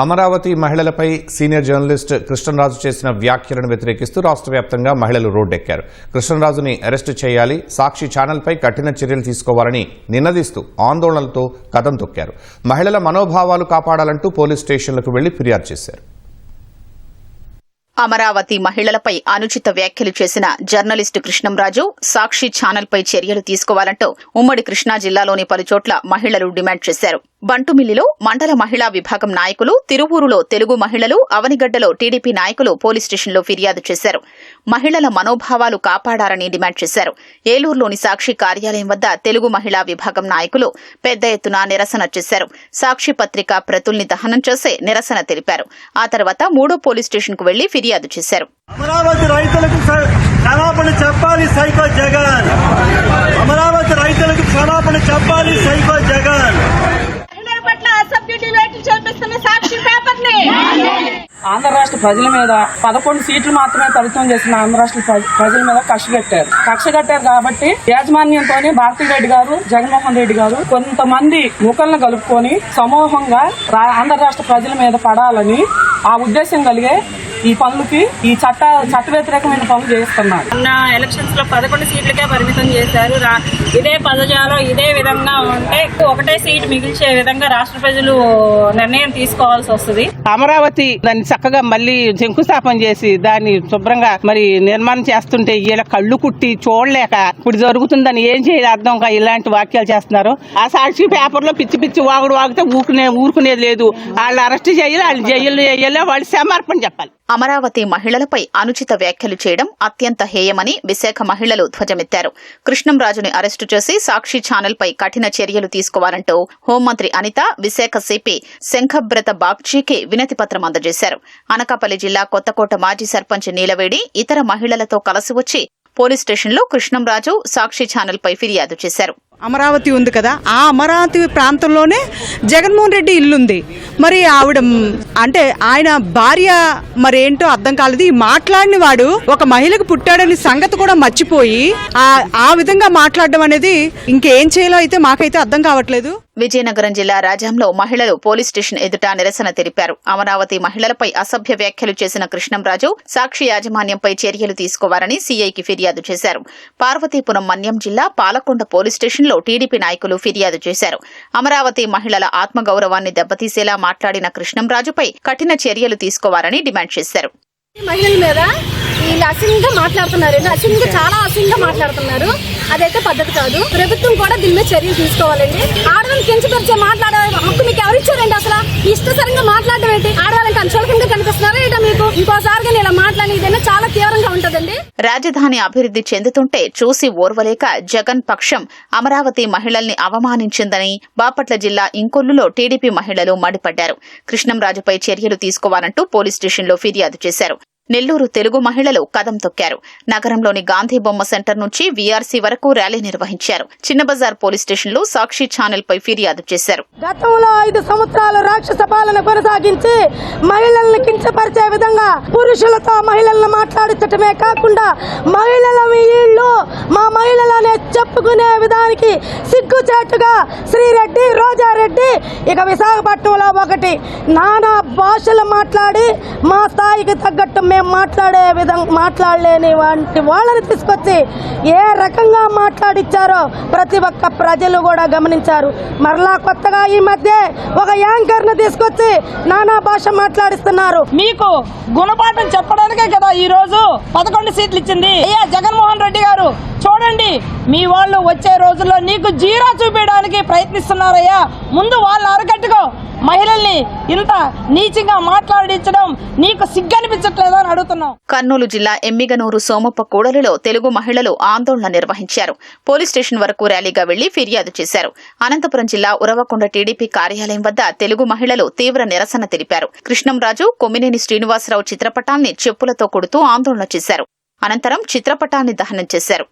అమరావతి మహిళలపై senior journalist Krishnaraju చేసిన వ్యాఖ్యలను వ్యతిరేకిస్తూ రాష్ట్ర వ్యాప్తంగా మహిళలు రోడ్డెక్కారు. కృష్ణరాజుని అరెస్టు చేయాలి సాక్షి ఛానల్పై కఠిన చర్యలు తీసుకోవాలని నినదిస్తూ ఆందోళనలతో కథం తొక్కారు. మహిళల మనోభావాలు కాపాడాలంటూ పోలీస్ స్టేషన్లకు వెళ్ళి ఫిర్యాదు చేశారు. అమరావతి మహిళలపై అనుచిత వ్యాఖ్యలు చేసిన జర్నలిస్టు కృష్ణంరాజు సాక్షి ఛానల్పై చర్యలు తీసుకోవాలంటూ ఉమ్మడి కృష్ణా జిల్లాలోని పలుచోట్ల మహిళలు డిమాండ్ చేశారు. బంటుమిల్లిలో మండల మహిళా విభాగం నాయకులు తిరువూరులో తెలుగు మహిళలు అవనిగడ్డలో టీడీపీ నాయకులు పోలీస్ స్టేషన్లో ఫిర్యాదు చేశారు. మహిళల మనోభావాలు కాపాడారని డిమాండ్ చేశారు. ఏలూరులోని సాక్షి కార్యాలయం వద్ద తెలుగు మహిళా విభాగం నాయకులు పెద్ద ఎత్తున నిరసన చేశారు. సాక్షి పత్రిక ప్రతుల్ని దహనం చేసే నిరసన తెలిపారు. ఆ తర్వాత మూడో పోలీస్ స్టేషన్కు వెళ్ళి ఫిర్యాదు చేశారు. అమరావతి రైతులకు చెప్పాలి సైకో జగన్ అమరావతి రైతులకు క్షమాపణ చెప్పాలి సైకో జగన్ మహిళల పట్ల అసభ్య డిబేట్లు చేపిస్తున్న సాక్షి పేపర్ని ఆంధ్ర రాష్ట్ర ప్రజల మీద పదకొండు సీట్లు మాత్రమే పరిచయం చేసిన ఆంధ్ర రాష్ట్ర ప్రజ- ప్రజల మీద కక్ష కట్టారు. కక్ష కట్టారు కాబట్టి యాజమాన్యంతోనే భారతీ రెడ్డి గారు జగన్మోహన్ రెడ్డి గారు కొంతమంది ముఖలను కలుపుకొని సమూహంగా రా- ఆంధ్ర రాష్ట్ర ప్రజల మీద పడాలని ఆ ఉద్దేశం కలిగే ఈ పనులకి ఈ చట్ట చట్ట వ్యతిరేకమైన పనులు చేస్తున్నారు మొన్న ఎలక్షన్స్లో పదకొండు సీట్లకే పరిమితం చేశారు. రా- ఇదే పదజాలం ఇదే విధంగా ఉంటే ఒకటే సీట్ మిగిల్చే విధంగా రాష్ట్ర ప్రజలు నిర్ణయం తీసుకోవాల్సి వస్తుంది. అమరావతి దాన్ని చక్కగా మళ్ళీ శంకుస్థాపన చేసి దాన్ని శుభ్రంగా మరి నిర్మాణం చేస్తుంటే ఇలా కళ్ళు కుట్టి చూడలేక ఇప్పుడు జరుగుతుందని ఏం చేయాలి అర్థం కా ఇలాంటి వాక్యాలు చేస్తున్నారు. ఆ సాక్షి పేపర్లో పిచ్చి పిచ్చి వాగుడు వాగితే ఊరుకునే ఊరుకునేది లేదు. వాళ్ళు అరెస్ట్ చేయాలి వాళ్ళు జైలు చేయాలి వాళ్ళు సమర్పణ చెప్పాలి. అమరావతి మహిళలపై అనుచిత వ్యాఖ్యలు చేయడం అత్యంత హేయమని విశాఖ మహిళలు ధ్వజమెత్తారు. కృష్ణంరాజుని అరెస్టు చేసి సాక్షి ఛానల్పై కఠిన చర్యలు తీసుకోవాలంటూ హోంమంత్రి అనిత విశాఖ సిపి శంఖబ్రత బాగ్జీకి వినతి పత్రం అందజేశారు. అనకాపల్లి జిల్లా కొత్తకోట మాజీ సర్పంచ్ నీలవేడి ఇతర మహిళలతో కలిసి వచ్చి పోలీస్ స్టేషన్లో కృష్ణంరాజు సాక్షి ఛానల్పై ఫిర్యాదు చేశారు. అమరావతి ఉంది కదా ఆ అమరావతి ప్రాంతంలోనే జగన్మోహన్ రెడ్డి ఇల్లుంది. మరి ఆవిడ అంటే ఆయన భార్య మరి ఏంటో అర్థం కాలేదు. ఈ మాట్లాడిన వాడు ఒక మహిళకు పుట్టాడని సంగతి కూడా మర్చిపోయి ఆ ఆ విధంగా మాట్లాడడం అనేది ఇంకేం చేయాలో అయితే మాకైతే అర్థం కావట్లేదు. విజయనగరం జిల్లా రాజ్యంలో మహిళలు పోలీస్ స్టేషన్ ఎదుట నిరసన తెలిపారు. అమరావతి మహిళలపై అసభ్య వ్యాఖ్యలు చేసిన కృష్ణంరాజు సాక్షి యాజమాన్యంపై చర్యలు తీసుకోవాలని సీఐకి ఫిర్యాదు చేశారు. పార్వతీపురం మన్యం జిల్లా పాలకొండ పోలీస్ స్టేషన్ స్టేషన్లో టీడీపీ నాయకులు ఫిర్యాదు చేశారు. అమరావతి మహిళల ఆత్మగౌరవాన్ని దెబ్బతీసేలా మాట్లాడిన కృష్ణంరాజుపై కఠిన చర్యలు తీసుకోవాలని డిమాండ్ చేశారు. మహిళల మీద వీళ్ళు అసహ్యంగా మాట్లాడుతున్నారు. అసహ్యంగా చాలా అసహ్యంగా మాట్లాడుతున్నారు. అదైతే పద్ధతి కాదు. ప్రభుత్వం కూడా దీని మీద చర్యలు తీసుకోవాలండి. ఆడవాళ్ళని కించపరిచే మాట్లాడే హక్కు మీకు ఎవరు ఇచ్చారండి అసలు? ఇష్టసరంగా మాట్లాడడం ఏంటి? ఆడవాళ్ళకి అనుచూలకంగా కనిపిస్తున్నారా ఏంటో మీకు? ఇంకోసారిగా ఇలా మాట్లాడి ఇదైనా చాలా తీవ్రంగా ఉంటదండి. రాజధాని అభివృద్ధి చెందుతుంటే చూసి ఓర్వలేక జగన్ పక్షం అమరావతి మహిళల్ని అవమానించిందని బాపట్ల జిల్లా ఇంకొల్లులో టీడీపీ మహిళలు మండిపడ్డారు. కృష్ణంరాజుపై చర్యలు తీసుకోవాలంటూ పోలీస్ స్టేషన్లో ఫిర్యాదు చేశారు. నెల్లూరు తెలుగు మహిళలు కదం తొక్కారు. నగరంలోని గాంధీ బొమ్మ సెంటర్ నుంచి వీఆర్సీ వరకు ర్యాలీ నిర్వహించారు. చిన్నబజార్ పోలీస్ స్టేషన్లో సాక్షి ఛానల్ పై ఫిర్యాదు చేశారు. గతంలో ఐదు సంవత్సరాలు రాక్షస పాలన కొనసాగించి మహిళలను కించపరిచే విధంగా పురుషులతో మహిళలను మాట్లాడించటమే కాకుండా మహిళల మీ ఇళ్ళు మా మహిళ చెప్పుకునే విధానికి సిగ్గుచేటుగా శ్రీరెడ్డి రోజారెడ్డి ఇక విశాఖపట్నంలో ఒకటి. నానా భాషలు మాట్లాడి మా స్థాయికి తగ్గట్టు మేము మాట్లాడే విధంగా మాట్లాడలేని వంటి వాళ్ళని తీసుకొచ్చి ఏ రకంగా మాట్లాడిచ్చారో ప్రతి ఒక్క ప్రజలు కూడా గమనించారు. మరలా కొత్తగా ఈ మధ్య ఒక యాంకర్ను తీసుకొచ్చి నానా భాష మాట్లాడిస్తున్నారు. మీకు గుణపాఠం చెప్పడానికే కదా ఈరోజు పదకొండు సీట్లు ఇచ్చింది. అయ్యా జగన్మోహన్ రెడ్డి గారు చూడండి మీ వాళ్ళు వచ్చే రోజుల్లో నీకు జీరా చూపించడానికి ప్రయత్నిస్తున్నారయ్యా. ముందు వాళ్ళు అరగట్టుకో మహిళల్ని ఇంత నీచంగా మాట్లాడించడం నీకు సిగ్గనిపించట్లేదా అని అడుగుతున్నాం. కర్నూలు జిల్లా ఎమ్మిగనూరు సోమప్ప కూడలిలో తెలుగు మహిళలు ఆందోళన నిర్వహించారు. పోలీస్ స్టేషన్ వరకు ర్యాలీగా వెళ్ళి ఫిర్యాదు చేశారు. అనంతపురం జిల్లా ఉరవకొండ టీడీపీ కార్యాలయం వద్ద తెలుగు మహిళలు తీవ్ర నిరసన తెలిపారు. కృష్ణంరాజు కొమ్మినేని శ్రీనివాసరావు చిత్రపటాన్ని చెప్పులతో కొడుతూ ఆందోళన చేశారు. అనంతరం చిత్రపటాన్ని దహనం చేశారు.